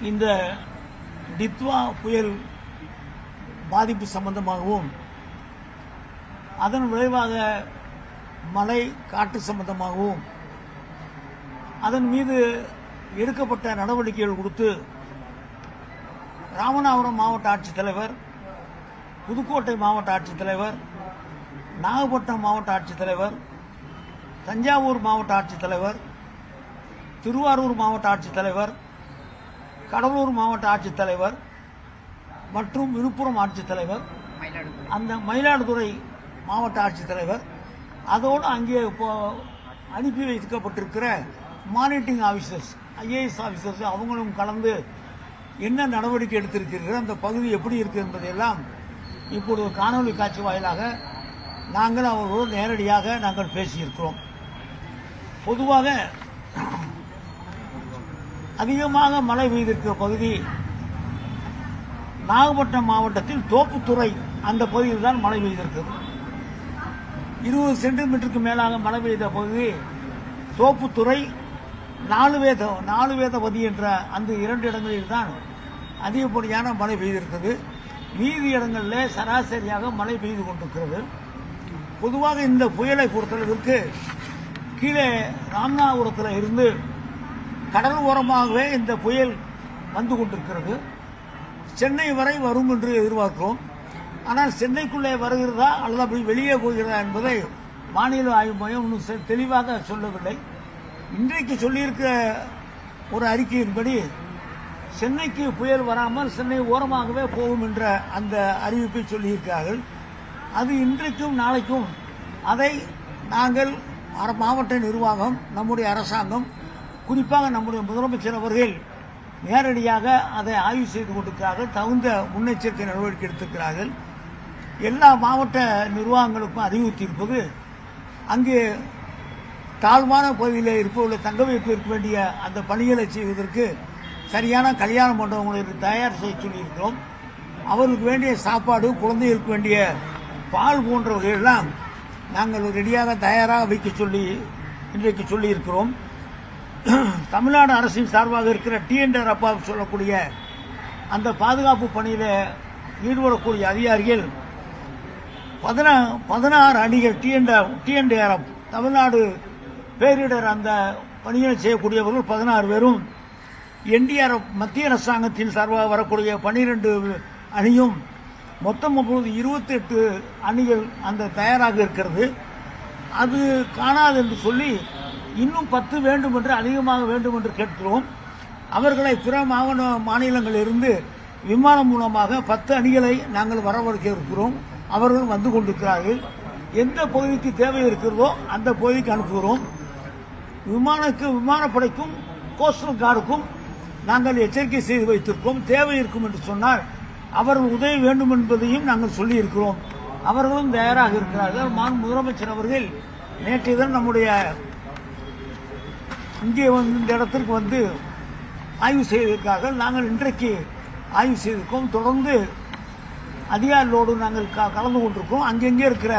இந்த டித்வா புயல் பாதிப்பு சம்பந்தமாகவும் அதன் விளைவாக மலை காட்டு சம்பந்தமாகவும் அதன் மீது எடுக்கப்பட்ட நடவடிக்கைகள் கொடுத்து ராமநாதபுரம் மாவட்ட ஆட்சித்தலைவர் புதுக்கோட்டை மாவட்ட ஆட்சித்தலைவர் நாகப்பட்டினம் மாவட்ட ஆட்சித்தலைவர் தஞ்சாவூர் மாவட்ட ஆட்சித்தலைவர் திருவாரூர் மாவட்ட ஆட்சித்தலைவர் கடலூர் மாவட்ட ஆட்சித்தலைவர் மற்றும் விழுப்புரம் ஆட்சித்தலைவர் அந்த மயிலாடுதுறை மாவட்ட ஆட்சித்தலைவர் அதோடு அங்கே இப்போ அனுப்பி வைக்கப்பட்டிருக்கிற மானிட்டரிங் ஆஃபீஸர்ஸ் ஐஏஎஸ் ஆஃபீஸர்ஸ் அவங்களும் கலந்து என்ன நடவடிக்கை எடுத்திருக்கிறீர்கள் அந்த பகுதி எப்படி இருக்கு என்பதையெல்லாம் இப்பொழுது காணொலி காட்சி வாயிலாக நாங்கள் அவர்களோடு நேரடியாக நாங்கள் பேசியிருக்கிறோம். பொதுவாக அதிகமாக மழை பெய்திருக்கிற பகுதி நாகப்பட்டினம் மாவட்டத்தில் தோப்புத்துறை அந்த பகுதியில் தான் மழை பெய்திருக்கிறது. இருபது சென்டிமீட்டருக்கு மேலாக மழை பெய்த பகுதி தோப்புத்துறை நாலு வேத நாலு வேதபதி என்ற அந்த இரண்டு இடங்களில் தான் அதிகப்படியான மழை பெய்திருக்கிறது. மீதி இடங்களில் சராசரியாக மழை பெய்து கொண்டிருக்கிறது. பொதுவாக இந்த புயலை பொறுத்தளவிற்கு கீழே ராமநாதபுரத்தில் இருந்து கடல் ஓரமாகவே இந்த புயல் வந்து கொண்டிருக்கிறது. சென்னை வரை வரும் என்று எதிர்பார்க்கிறோம். ஆனால் சென்னைக்குள்ளே வருகிறதா அல்லது அப்படி வெளியே போகிறதா என்பதை மாநில ஆய்வு மையம் இன்னும் செ- தெளிவாக சொல்லவில்லை. இன்றைக்கு சொல்லியிருக்க ஒரு அறிக்கையின்படி சென்னைக்கு புயல் வராமல் சென்னை ஓரமாகவே போகும் என்ற அந்த அறிவிப்பை சொல்லியிருக்கிறார்கள். அது இன்றைக்கும் நாளைக்கும் அதை நாங்கள் மாவட்ட நிர்வாகம் நம்முடைய அரசாங்கம் குறிப்பாக நம்முடைய முதலமைச்சர் அவர்கள் நேரடியாக அதை ஆய்வு செய்து கொண்டிருக்கிறார்கள் தகுந்த முன்னெச்சரிக்கை நடவடிக்கை எடுத்திருக்கிறார்கள். எல்லா மாவட்ட நிர்வாகங்களுக்கும் அறிவுறுத்தியிருப்பது அங்கே தாழ்வான பகுதியில் இருப்பவர்களை தங்க வைப்பதற்கு வேண்டிய அந்த பணிகளை செய்வதற்கு சரியான கல்யாண மண்டபங்களை தயார் செய்ய சொல்லியிருக்கிறோம். அவர்களுக்கு வேண்டிய சாப்பாடு குழந்தைகளுக்கு வேண்டிய பால் போன்றவர்களெல்லாம் நாங்கள் ரெடியாக தயாராக வைக்க சொல்லி இன்றைக்கு சொல்லியிருக்கிறோம். தமிழ்நாடு அரசின் சார்பாக இருக்கிற டிஎன்டர் அப்பா சொல்லக்கூடிய அந்த பாதுகாப்பு பணியில் ஈடுபடக்கூடிய அதிகாரிகள் பதினா பதினாறு அணிகள் டிஎன்டர் டிஎன்டிஆர்எஃப் தமிழ்நாடு பேரிடர் அந்த பணிகளை செய்யக்கூடியவர்கள் பதினாறு பேரும் என்டிஆர்எஃப் மத்திய அரசாங்கத்தின் சார்பாக வரக்கூடிய பனிரெண்டு அணியும் மொத்தம் அப்பொழுது இருபத்தெட்டு அணிகள் அந்த தயாராக இருக்கிறது. அது காணாது என்று சொல்லி இன்னும் பத்து வேண்டும் என்று அதிகமாக வேண்டும் என்று கேட்கிறோம். அவர்களை பிற மாவட்ட மாநிலங்களிலிருந்து விமானம் மூலமாக பத்து அணிகளை நாங்கள் வரவழைக்க இருக்கிறோம் அவர்கள் வந்து கொண்டிருக்கிறார்கள். எந்த பகுதிக்கு தேவை இருக்கிறதோ அந்த பகுதிக்கு அனுப்புகிறோம். விமானக்கு விமானப்படைக்கும் கோஸ்டல் கார்டுக்கும் நாங்கள் எச்சரிக்கை செய்து வைத்திருக்கோம் தேவை இருக்கும் என்று சொன்னால் அவர்கள் உதவி வேண்டும் என்பதையும் நாங்கள் சொல்லியிருக்கிறோம். அவர்களும் தயாராக இருக்கிறார்கள். மான் முதலமைச்சர் அவர்கள் நேற்று தினம் நம்முடைய இங்கே வந்து இந்த இடத்திற்கு வந்து ஆய்வு செய்வதற்காக நாங்கள் இன்றைக்கு ஆய்வு செய்திருக்கோம். தொடர்ந்து அதிகாரிகளோடு நாங்கள் க- கலந்து கொண்டிருக்கோம் அங்கெங்கே இருக்கிற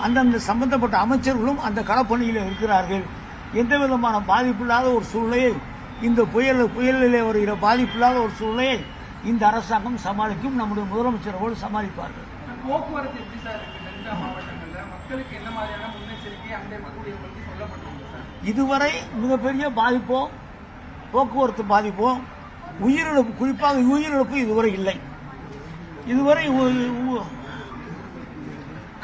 அந்தந்த சம்பந்தப்பட்ட அமைச்சர்களும் அந்த களப்பணியில் இருக்கிறார்கள். எந்த விதமான பாதிப்பில்லாத ஒரு சூழ்நிலையை இந்த புயல் புயலிலே வருகிற பாதிப்பில்லாத ஒரு சூழ்நிலையை இந்த அரசாங்கம் சமாளிக்கும் நம்முடைய முதலமைச்சரோடு சமாளிப்பார்கள். போக்குவரத்து எப்படி சார் இருக்கு டெல்டா மக்களுக்கு என்ன மாதிரியான முன்னெச்சரிக்கை அங்கே மக்களுடைய சொல்லப்பட்டிருக்கு இதுவரை மிகப்பெரிய பாதிப்போ போக்குவரத்து பாதிப்போ உயிரிழப்பு குறிப்பாக உயிரிழப்பு இதுவரை இல்லை. இதுவரை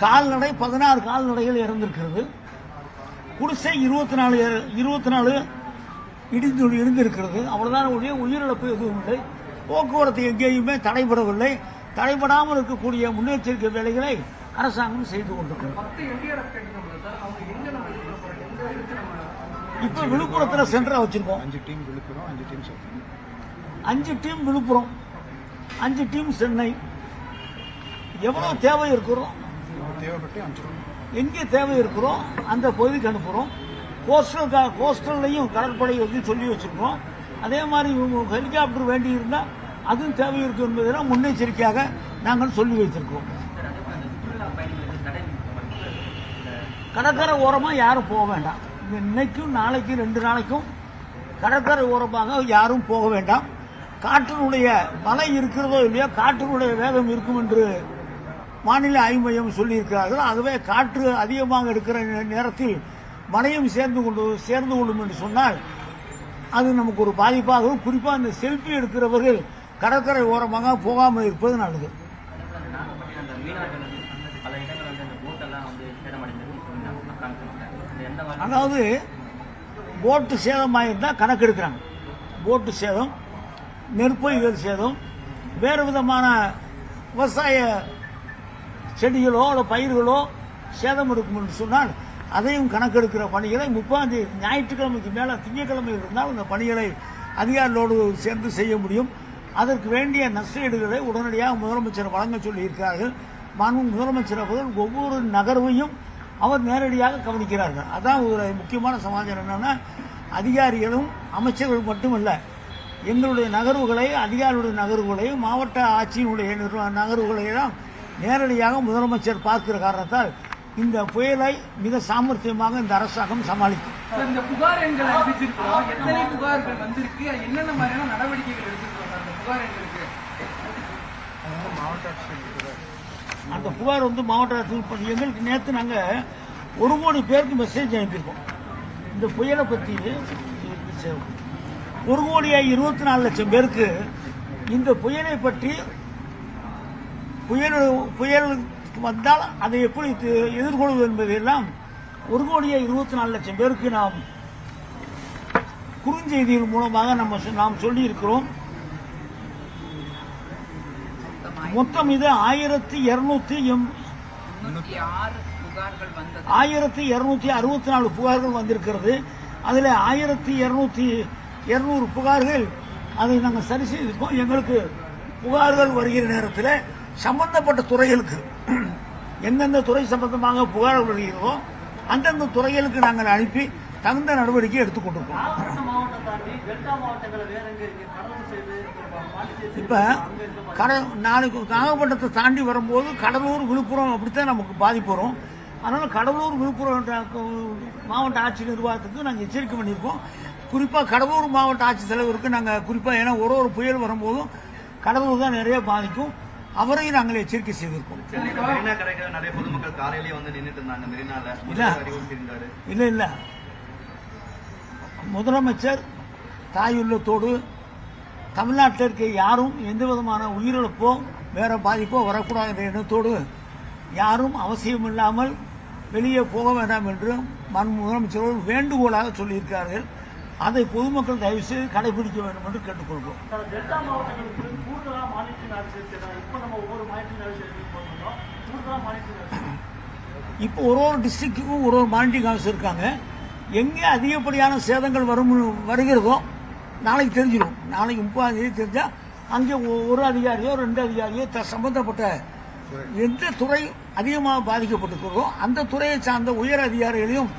கால்நடை பதினாறு கால்நடைகள் இறந்திருக்கிறது. குடிசை இருபத்தி நாலு இருபத்தி நாலு இடிந்து இருந்திருக்கிறது அவ்வளவுதான் ஒழிய உயிரிழப்பு எதுவும் இல்லை. போக்குவரத்து எங்கேயுமே தடைபடவில்லை. தடைபடாமல் இருக்கக்கூடிய முன்னெச்சரிக்கை வேலைகளை அரசாங்கம் செய்து கொண்டிருக்கிறது. இப்போ விழுப்புரத்தில் சென்டரா வச்சிருக்கோம். அஞ்சு டீம் விழுப்புரம் அஞ்சு டீம் சொல்றேன் அஞ்சு டீம் விழுப்புரம் அஞ்சு டீம் சென்னை. எவ்வளவு தேவை இருக்கிறோம்? தேவைப்பட்டு அனுப்பிச்சிடுவோம் எங்கே தேவை இருக்கிறோம்? அந்த பகுதிக்கு அனுப்புகிறோம் கோஸ்டல் கோஸ்டல்லையும் கடற்படை வந்து சொல்லி வச்சிருக்கோம். அதே மாதிரி ஹெலிகாப்டர் வேண்டி இருந்தால் அதுவும் தேவை இருக்கு என்பதெல்லாம் முன்னெச்சரிக்கையாக நாங்கள் சொல்லி வைத்திருக்கிறோம். கடற்கரை ஓரமாக யாரும் போக வேண்டாம். இன்னைக்கும் நாளைக்கும் ரெண்டு நாளைக்கும் கடற்கரை ஓரமாக யாரும் போக வேண்டாம். காற்றினுடைய மழை இருக்கிறதோ இல்லையோ காற்றினுடைய வேகம் இருக்கும் என்று மாநில ஆய்வு மையம் சொல்லியிருக்கிறார்கள். ஆகவே காற்று அதிகமாக இருக்கிற நே- நேரத்தில் மழையும் சேர்ந்து கொண்டு சேர்ந்து கொள்ளும் என்று சொன்னால் அது நமக்கு ஒரு பாதிப்பாகவும் குறிப்பாக இந்த செல்ஃபி எடுக்கிறவர்கள் கடற்கரை ஓரமாக போகாமல் இருப்பது நல்லது நாகப்பட்டினம் அந்த மீனவர்கள் வந்து பல இடங்கள் வந்து அந்த போட்டெல்லாம் வந்து சேதமடைந்ததுன்னு சொன்னாங்க காமிச்சாங்க இந்த எந்த மாதிரி அதாவது போட்டு சேதமாயிருந்தால் கணக்கெடுக்கிறாங்க போட்டு சேதம் நெற்பயிர்கள் சேதம் வேறு விதமான விவசாய செடிகளோ அல்ல பயிர்களோ சேதம் இருக்கும் என்று சொன்னால் அதையும் கணக்கெடுக்கிற பணிகளை முப்பாம் தேதி ஞாயிற்றுக்கிழமைக்கு மேலே திங்கட்கிழமை இருந்தால் அந்த பணிகளை அதிகாரிகளோடு சேர்ந்து செய்ய முடியும். அதற்கு வேண்டிய நஷ்டஈடுகளை உடனடியாக முதலமைச்சர் வழங்க சொல்லியிருக்கிறார்கள். மாண்பு முதலமைச்சர் அவர்கள் ஒவ்வொரு நகர்வையும் அவர் நேரடியாக கவனிக்கிறார்கள். அதான் ஒரு முக்கியமான சமாச்சாரம் என்னன்னா அதிகாரிகளும் அமைச்சர்கள் மட்டுமல்ல எங்களுடைய நகர்வுகளை அதிகாரிகளுடைய நகர்வுகளை மாவட்ட ஆட்சியினுடைய நகர்வுகளை எல்லாம் நேரடியாக முதலமைச்சர் பார்க்கிற காரணத்தால் இந்த புயலை மிக சாமர்த்தியமாக இந்த அரசாங்கம் சமாளிக்கும். சார், இந்த புகார் எண்கள் அறிவிச்சிருக்கிறோம் எத்தனை புகார்கள் வந்திருக்கு? அது என்னென்ன மாதிரியான நடவடிக்கைகள் எடுத்திருக்கோம் சார் அந்த புகார் எண்களுக்கு? அதனால மாவட்ட ஆட்சியர் அந்த புகார் வந்து மாவட்ட ஆட்சியர் பண்ணி எங்களுக்கு நேற்று நாங்கள் ஒரு கோடி பேருக்கு மெசேஜ் அனுப்பியிருக்கோம். இந்த புயலை பற்றி ஒரு கோடியே இருபத்தி நாலு லட்சம் பேருக்கு இந்த புயலை பற்றி புயல் புயல் வந்தால் அதை எப்படி எதிர்கொள்வது என்பதையெல்லாம் ஒரு கோடியே இருபத்தி நாலு லட்சம் பேருக்கு நாம் குறுஞ்செய்திகள் மூலமாக நம்ம சொ- நாம் சொல்லியிருக்கிறோம் இருக்கிறோம் மொத்தம் இது ஆயிரத்தி இருநூத்தி ஆயிரத்தி இருநூத்தி அறுபத்தி நாலு புகார்கள் வந்திருக்கிறது. அதில் ஆயிரத்தி இருநூத்தி இருநூறு புகார்கள் அதை நாங்கள் சரி செய்திருக்கோம் எங்களுக்கு புகார்கள் வருகிற நேரத்தில் சம்பந்தப்பட்ட துறைகளுக்கு எந்தெந்த துறை சம்பந்தமாக புகார்கள் வருகிறதோ அந்தந்த துறைகளுக்கு நாங்கள் அனுப்பி தகுந்த நடவடிக்கை சைடு பாண்டிச்சேரி இப்ப கட நாளைக்கு நாகப்பட்டினத்தை தாண்டி வரும்போது கடலூர் விழுப்புரம் அப்படித்தான் நமக்கு பாதிப்பு வரும். அதனால கடலூர் விழுப்புரம் மாவட்ட ஆட்சி நிர்வாகத்துக்கு நாங்கள் எச்சரிக்கை பண்ணியிருக்கோம். குறிப்பாக கடலூர் மாவட்ட ஆட்சித்தலைவருக்கு நாங்கள் குறிப்பாக ஏன்னா ஒரு ஒரு புயல் வரும்போதும் கடலூர் தான் நிறைய பாதிக்கும். அவரையும் நாங்கள் எச்சரிக்கை செய்திருக்கோம். மெரினா கடைக்கு நிறைய பொதுமக்கள் காலையிலேயே வந்து நின்னுட்டு இருந்தாங்க மெரினால இல்ல. அறிவுறுத்தி இருந்தாரு இல்லை இல்லை முதலமைச்சர் தாயுள்ளத்தோடு தமிழ்நாட்டில் இருக்க யாரும் எந்த விதமான உயிரிழப்போ வேற பாதிப்போ வரக்கூடாது என்ற எண்ணத்தோடு யாரும் அவசியம் இல்லாமல் வெளியே போக வேண்டாம் என்று மன் முதலமைச்சர் அவர்கள் வேண்டுகோளாக சொல்லியிருக்கிறார்கள். அதை பொதுமக்கள் தயவு செய்து கடைபிடிக்க வேண்டும் என்று மானிட்டரிங் ஆஃபீஸர் செய்யணும் இப்போ மானிட்டரிங் ஆஃபீஸர் மானிட்டரிங் ஆஃபீஸர் ஒரு ஒரு டிஸ்ட்ரிக்ட்டுக்கும் ஒரு ஒரு மானிட்டிங் ஆஃபீஸ் இருக்காங்க. எங்கே அதிகப்படியான சேதங்கள் வரும் வருகிறதோ நாளைக்கு தெரிஞ்சிடும். நாளைக்கு முப்பதாம் தேதி தெரிஞ்சால் அங்கே ஒரு அதிகாரியோ ரெண்டு அதிகாரியோ த சம்பந்தப்பட்ட எந்த துறை அதிகமாக பாதிக்கப்பட்டிருக்கிறதோ அந்த துறையை சார்ந்த உயர் அதிகாரிகளையும்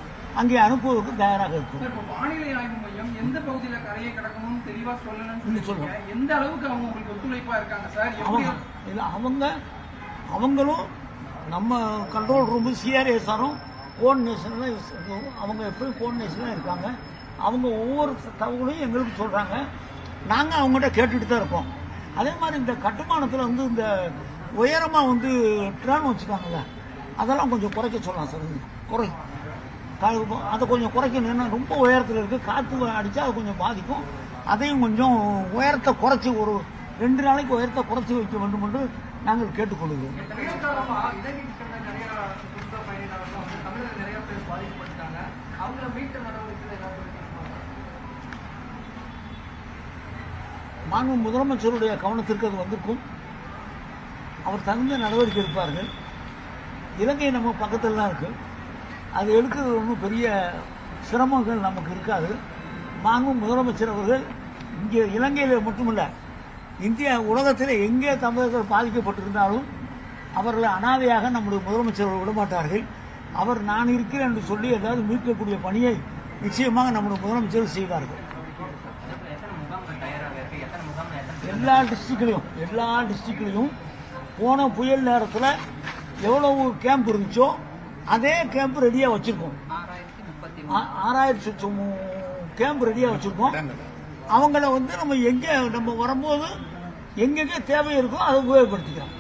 அங்கே அனுப்புவதற்கு தயாராக இருக்கும். வானிலை ஆய்வு மையம் எந்த பகுதியில கரையை கடக்கணும்னு தெளிவா சொல்லணும்னு. சொல்லுங்க. எந்த அளவுக்கு அவங்க உங்களுக்கு ஒத்துழைப்பா இருக்காங்க சார்? அவங்க இல்லை அவங்க அவங்களும் நம்ம கண்ட்ரோல் ரூமு சிஆர்எஸ்ஆரும் தான் அவங்க எப்பயும் கோஆர்டினேஷனில் இருக்காங்க. அவங்க ஒவ்வொரு தகவலையும் எங்களுக்கு சொல்கிறாங்க நாங்கள் அவங்ககிட்ட கேட்டுட்டு தான் இருக்கோம். அதே மாதிரி இந்த கட்டுமானத்தில் வந்து இந்த உயரமாக வந்து ட்ரான் வச்சுருக்காங்கல்ல அதெல்லாம் கொஞ்சம் குறைக்க சொல்லலாம் சார். குறை. அதை கொஞ்சம் குறைக்கணும்னா ரொம்ப உயரத்தில் இருக்குது காற்று அடித்தா அது கொஞ்சம் பாதிக்கும். அதையும் கொஞ்சம் உயரத்தை குறைச்சி ஒரு ரெண்டு நாளைக்கு உயரத்தை குறைச்சி வைக்க வேண்டும் என்று நாங்கள் கேட்டுக்கொள்கிறோம் நிறைய காலமா இலங்கைக்கு நிறைய சுற்றுலா பயணிகள் வந்து தமிழர்கள் நிறைய பேர் பாதிக்கப்பட்டாங்க அவங்கள மீட்ட நடவடிக்கை மாண்பு முதலமைச்சருடைய கவனத்திற்கு அது வந்திருக்கும். அவர் தகுந்த நடவடிக்கை எடுப்பார்கள். இலங்கை நம்ம பக்கத்தில் தான் இருக்கு. அது எடுக்கிறது ஒன்றும் பெரிய சிரமங்கள் நமக்கு இருக்காது. மாண்பு முதலமைச்சர் அவர்கள் இங்கே இலங்கையில் மட்டுமல்ல இந்தியா உலகத்தில் எங்கே தமிழர்கள் பாதிக்கப்பட்டிருந்தாலும் அவர்களை அனாதையாக நம்முடைய முதலமைச்சர் விடமாட்டார்கள். அவர் நான் இருக்கிறேன் என்று சொல்லி ஏதாவது மீட்கக்கூடிய பணியை நிச்சயமாக நம்முடைய முதலமைச்சர் செய்வார்கள். எல்லா டிஸ்ட்ரிக்ட்லையும் எல்லா டிஸ்ட்ரிக்ட்லையும் போன புயல் நேரத்தில் எவ்வளவு கேம்ப் இருந்துச்சோ அதே கேம்ப் ரெடியாக வச்சுருக்கோம். ஆறாயிரத்தி கேம்ப் ரெடியாக வச்சுருக்கோம். அவங்கள வந்து நம்ம எங்கே நம்ம வரும்போது எங்கெங்கே தேவை இருக்கோ அதை உபயோகப்படுத்திக்கிறோம்.